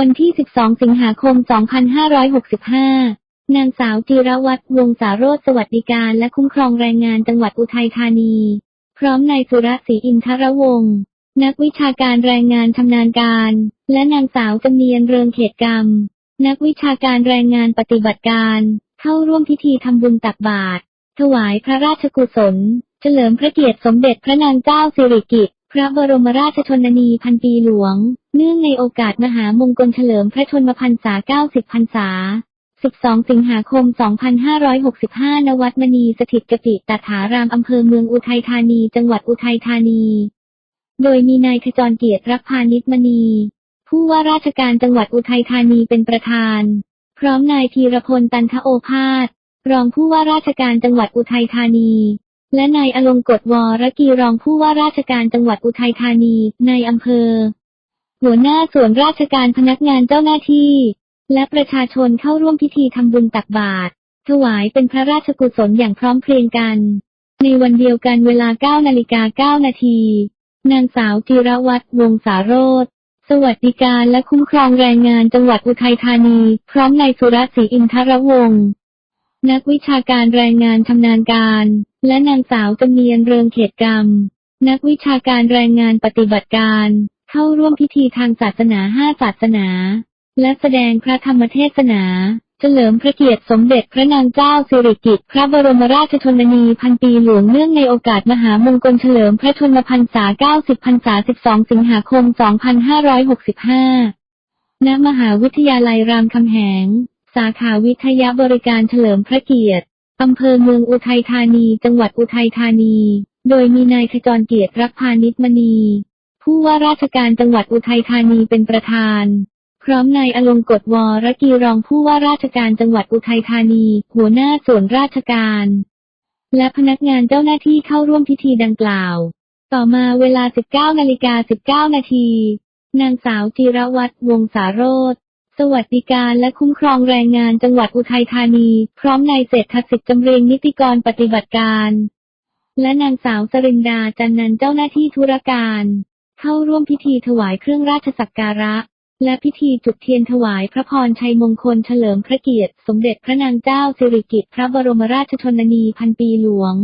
วันที่ 12 สิงหาคม 2565 นางสาวจิรวัตรวงศาโรจน์สวัสดิการและคุ้มครองแรงงานจังหวัดอุทัยธานี พร้อมนายสุรศรีอินทรวงศ์นักวิชาการแรงงานชำนาญการ และนางสาวจำเนียนเรืองเขตกรรม นักวิชาการแรงงานปฏิบัติการ เข้าร่วมพิธีทำบุญตักบาตรถวายพระราชกุศล เฉลิมพระเกียรติสมเด็จพระนางเจ้าสิริกิติ์พระบรมราชชนนีพันปีหลวง เนื่องในโอกาสมหามงคลเฉลิมพระชนมพรรษา 90 พรรษา 12 สิงหาคม 2565 ณ วัดมณีสถิตกติตถารามอำเภอเมืองอุทัยธานี จังหวัดอุทัยธานี โดยมีนายขจรเกียรติรักพานิชมณี ผู้ว่าราชการจังหวัดอุทัยธานีเป็นประธาน พร้อมนายธีรพลตันทโอภาส รองผู้ว่าราชการจังหวัดอุทัยธานีและนายอลงกฎวรกีรองผู้ว่าราชการจังหวัดอุทัยธานีในอำเภอ หัวหน้าส่วนราชการพนักงานเจ้าหน้าที่ และประชาชนเข้าร่วมพิธีทำบุญตักบาตรถวายเป็นพระราชกุศลอย่างพร้อมเพรียงกัน ในวันเดียวกันเวลา9นาฬิกา9นาที นางสาวจิรวัตรวงศาโรธสวัสดิการและคุ้มครองแรงงานจังหวัดอุทัยธานี พร้อมนายสุรศรีอินทรวงศ์นักวิชาการแรงงานชำนาญการ และนางสาวจำเนียนเรืองเขตกรรม นักวิชาการแรงงานปฏิบัติการ เข้าร่วมพิธีทางศาสนาห้าศาสนา และแสดงพระธรรมเทศนาเฉลิมพระเกียรติสมเด็จพระนางเจ้าสิริกิติ์พระบรมราชชนนีพันปีหลวงเนื่องในโอกาสมหามงคลเฉลิมพระชนมพรรษา 90 พรรษา 12 สิงหาคม 2565 ณ มหาวิทยาลัยรามคำแหง สาขาวิทยาบริการเฉลิมพระเกียรติ อำเภอเมืองอุทัยธานี จังหวัดอุทัยธานี โดยมีนายขจรเกียรติรักพานิชมณี ผู้ว่าราชการจังหวัดอุทัยธานีเป็นประธาน พร้อมนายอลงกฎวรกีรองผู้ว่าราชการจังหวัดอุทัยธานี หัวหน้าส่วนราชการ และพนักงานเจ้าหน้าที่เข้าร่วมพิธีดังกล่าว ต่อมาเวลา 19นาฬิกา19 นาที นางสาวจิรวัตรวงศาโรธสวัสดิการและคุ้มครองแรงงานจังหวัดอุทัยธานี พร้อมนายเศรษฐศิษย์จำเรียงนิติกรปฏิบัติการ และนางสาวสรินดาจันนันเจ้าหน้าที่ธุรการ เข้าร่วมพิธีถวายเครื่องราชสักการะ และพิธีจุดเทียนถวายพระพรชัยมงคลเฉลิมพระเกียรติ สมเด็จพระนางเจ้าสิริกิติ์พระบรมราชชนนีพันปีหลวง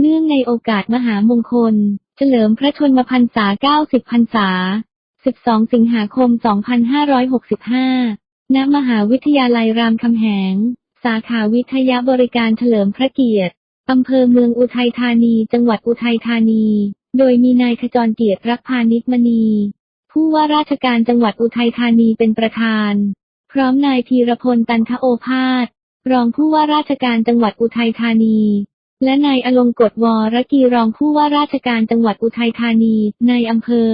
เนื่องในโอกาสมหามงคล เฉลิมพระชนมพรรษา 90 พรรษา 12 สิงหาคม 2565 ณ มหาวิทยาลัยรามคำแหง สาขาวิทยาบริการเฉลิมพระเกียรติ อำเภอเมืองอุทัยธานี จังหวัดอุทัยธานี โดยมีนายขจรเกียรติรักพานิชมณี ผู้ว่าราชการจังหวัดอุทัยธานีเป็นประธาน พร้อมนายธีรพลตันทโอภาส รองผู้ว่าราชการจังหวัดอุทัยธานี และนายอลงกฎวรกีรองผู้ว่าราชการจังหวัดอุทัยธานี ในอำเภอ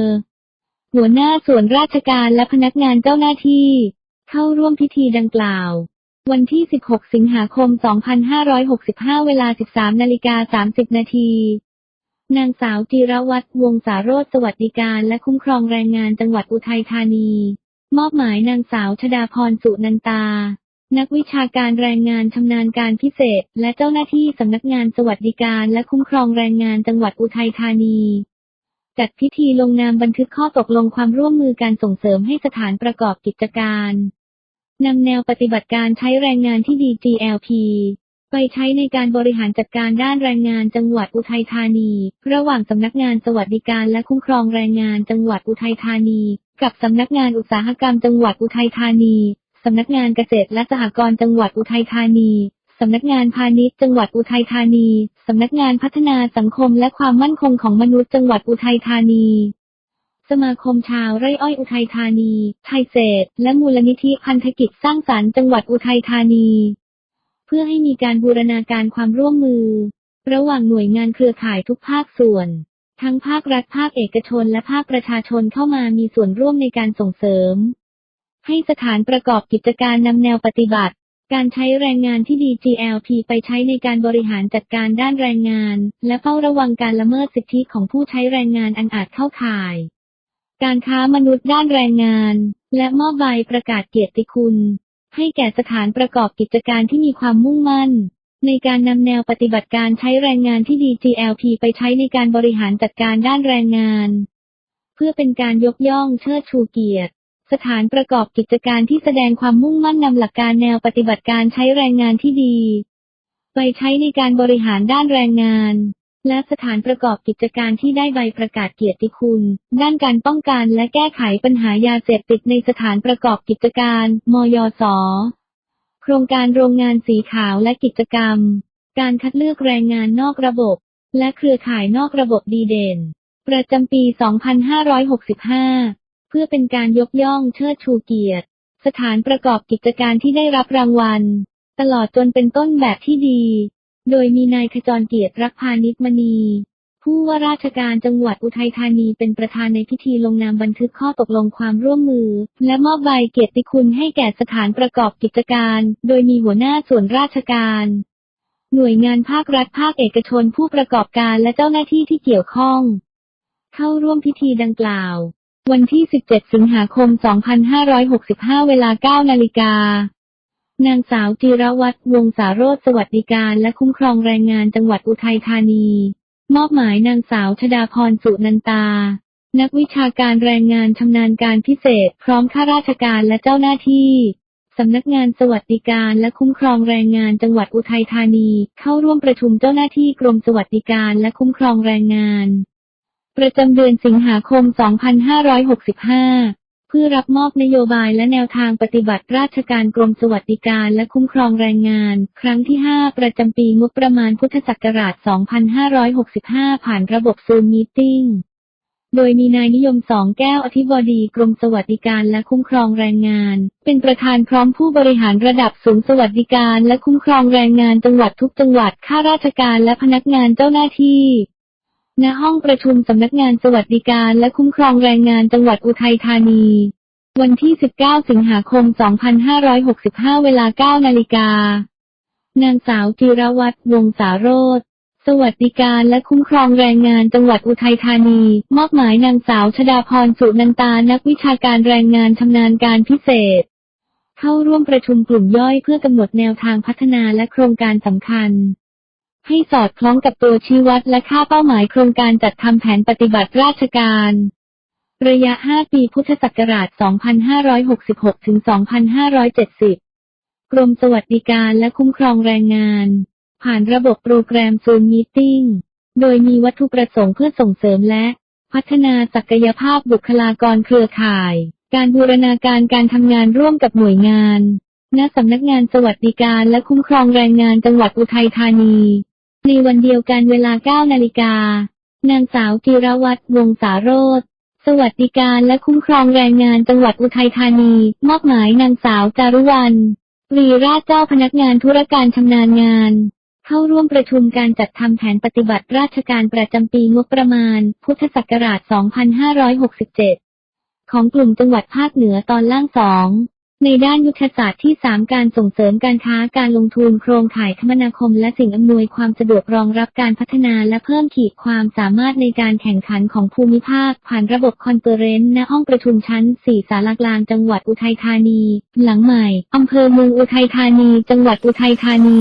หัวหน้าส่วนราชการและพนักงานเจ้าหน้าที่ เข้าร่วมพิธีดังกล่าว วันที่ 16 สิงหาคม 2565 เวลา 13 นาฬิกา 30 นาที นางสาวจิรวัตรวงศาโรจน์สวัสดิการและคุ้มครองแรงงานจังหวัดอุทัยธานี มอบหมายนางสาวชดาพรสุนันตา นักวิชาการแรงงานชำนาญการพิเศษ และเจ้าหน้าที่สำนักงานสวัสดิการและคุ้มครองแรงงานจังหวัดอุทัยธานีจัดพิธีลงนามบันทึกข้อตกลงความร่วมมือการส่งเสริมให้สถานประกอบกิจการ นำแนวปฏิบัติการใช้แรงงานที่ดี GLP ไปใช้ในการบริหารจัดการด้านแรงงานจังหวัดอุทัยธานี ระหว่างสำนักงานสวัสดิการและคุ้มครองแรงงานจังหวัดอุทัยธานี กับสำนักงานอุตสาหกรรมจังหวัดอุทัยธานีสำนักงานเกษตรและสหกรณ์จังหวัดอุทัยธานีสำนักงานพาณิชย์จังหวัดอุทัยธานี สำนักงานพัฒนาสังคมและความมั่นคงของมนุษย์จังหวัดอุทัยธานี สมาคมชาวไร่อ้อยอุทัยธานี ไทยเศษ และมูลนิธิพันธกิจสร้างสรรค์จังหวัดอุทัยธานี เพื่อให้มีการบูรณาการความร่วมมือ ระหว่างหน่วยงานเครือข่ายทุกภาคส่วน ทั้งภาครัฐภาคเอกชนและภาคประชาชนเข้ามามีส่วนร่วมในการส่งเสริม ให้สถานประกอบกิจการนำแนวปฏิบัติการใช้แรงงานที่ดี GLP ไปใช้ในการบริหารจัดการด้านแรงงาน และเฝ้าระวังการละเมิดสิทธิของผู้ใช้แรงงานอันอาจเข้าข่าย การค้ามนุษย์ด้านแรงงาน และมอบใบประกาศเกียรติคุณ ให้แก่สถานประกอบกิจการที่มีความมุ่งมั่น ในการนำแนวปฏิบัติการใช้แรงงานที่ดี GLP ไปใช้ในการบริหารจัดการด้านแรงงาน เพื่อเป็นการยกย่องเชิดชูเกียรติสถานประกอบกิจการที่แสดงความมุ่งมั่นนำหลักการแนวปฏิบัติการใช้แรงงานที่ดี ไปใช้ในการบริหารด้านแรงงาน และสถานประกอบกิจการที่ได้ใบประกาศเกียรติคุณ ด้านการป้องกันและแก้ไขปัญหายาเสพติดในสถานประกอบกิจการ มยส โครงการโรงงานสีขาวและกิจกรรม การคัดเลือกแรงงานนอกระบบ และเครือข่ายนอกระบบดีเด่น ประจำปี 2565 เพื่อเป็นการยกย่องเชิดชูเกียรติ สถานประกอบกิจการที่ได้รับรางวัล ตลอดจนเป็นต้นแบบที่ดี โดยมีนายขจรเกียรติรักพานิชมณี ผู้ว่าราชการจังหวัดอุทัยธานีเป็นประธานในพิธีลงนามบันทึกข้อตกลงความร่วมมือ และมอบใบเกียรติคุณให้แก่สถานประกอบกิจการ โดยมีหัวหน้าส่วนราชการ หน่วยงานภาครัฐภาคเอกชนผู้ประกอบการและเจ้าหน้าที่ที่เกี่ยวข้อง เข้าร่วมพิธีดังกล่าว วันที่ 17 สิงหาคม 2565 เวลา 9 นาฬิกา นางสาวจิรวัตรวงศาโรธสวัสดิการและคุ้มครองแรงงานจังหวัดอุทัยธานี มอบหมายนางสาวชดาพรสุนันตา นักวิชาการแรงงานชำนาญการพิเศษ พร้อมข้าราชการและเจ้าหน้าที่สำนักงานสวัสดิการและคุ้มครองแรงงานจังหวัดอุทัยธานี เข้าร่วมประชุมเจ้าหน้าที่กรมสวัสดิการและคุ้มครองแรงงาน ประจำเดือนสิงหาคม 2565 เพื่อรับมอบนโยบายและแนวทางปฏิบัติราชการกรมสวัสดิการและคุ้มครองแรงงาน ครั้งที่ 5 ประจำปีงบประมาณพุทธศักราช 2565 ผ่านระบบซูมมีติ้งโดยมีนายนิยมสองแก้วอธิบดีกรมสวัสดิการและคุ้มครองแรงงาน เป็นประธานพร้อมผู้บริหารระดับสูงสวัสดิการและคุ้มครองแรงงานจังหวัดทุกจังหวัดข้าราชการและพนักงานเจ้าหน้าที่ ณห้องประชุมสำนักงานสวัสดิการและคุ้มครองแรงงานจังหวัดอุทัยธานี วันที่ 19 สิงหาคม 2565 เวลา 9 นาฬิกา นางสาวจิรวัตรวงศาโรธสวัสดิการและคุ้มครองแรงงานจังหวัดอุทัยธานี มอบหมายนางสาวชดาพรสุนันตานักวิชาการแรงงานชำนาญการพิเศษ เข้าร่วมประชุมกลุ่มย่อยเพื่อกำหนดแนวทางพัฒนาและโครงการสำคัญ ให้สอดคล้องกับตัวชี้วัดและค่าเป้าหมายโครงการจัดทำแผนปฏิบัติราชการ ระยะ 5 ปีพุทธศักราช 2566 ถึง 2570 กรมสวัสดิการและคุ้มครองแรงงาน ผ่านระบบโปรแกรมซูมมีติ้งโดยมีวัตถุประสงค์เพื่อส่งเสริมและ พัฒนาศักยภาพบุคลากรเครือข่าย การบูรณาการการทำงานร่วมกับหน่วยงานณสำนักงานสวัสดิการและคุ้มครองแรงงานจังหวัดอุทัยธานี ในวันเดียวกันเวลา 9 นาฬิกา นางสาวจิรวัตรวงศาโรธสวัสดิการและคุ้มครองแรงงานจังหวัดอุทัยธานี มอบหมายนางสาวจารุวรรณปรีราชเจ้าพนักงานธุรการชำนาญงาน เข้าร่วมประชุมการจัดทำแผนปฏิบัติราชการประจำปีงบประมาณ พุทธศักราช 2567 ของกลุ่มจังหวัดภาคเหนือตอนล่างสอง ในด้านยุทธศาสตร์ที่ 3 การส่งเสริมการค้าการลงทุนโครงข่ายคมนาคม และสิ่งอำนวยความสะดวกรองรับการพัฒนาและเพิ่มขีดความสามารถในการแข่งขันของภูมิภาค ผ่านระบบคอนเฟอเรนซ์ณห้องประชุมชั้น 4 สารกลางจังหวัดอุทัยธานี หลังใหม่อำเภอเมืองอุทัยธานี จังหวัดอุทัยธานี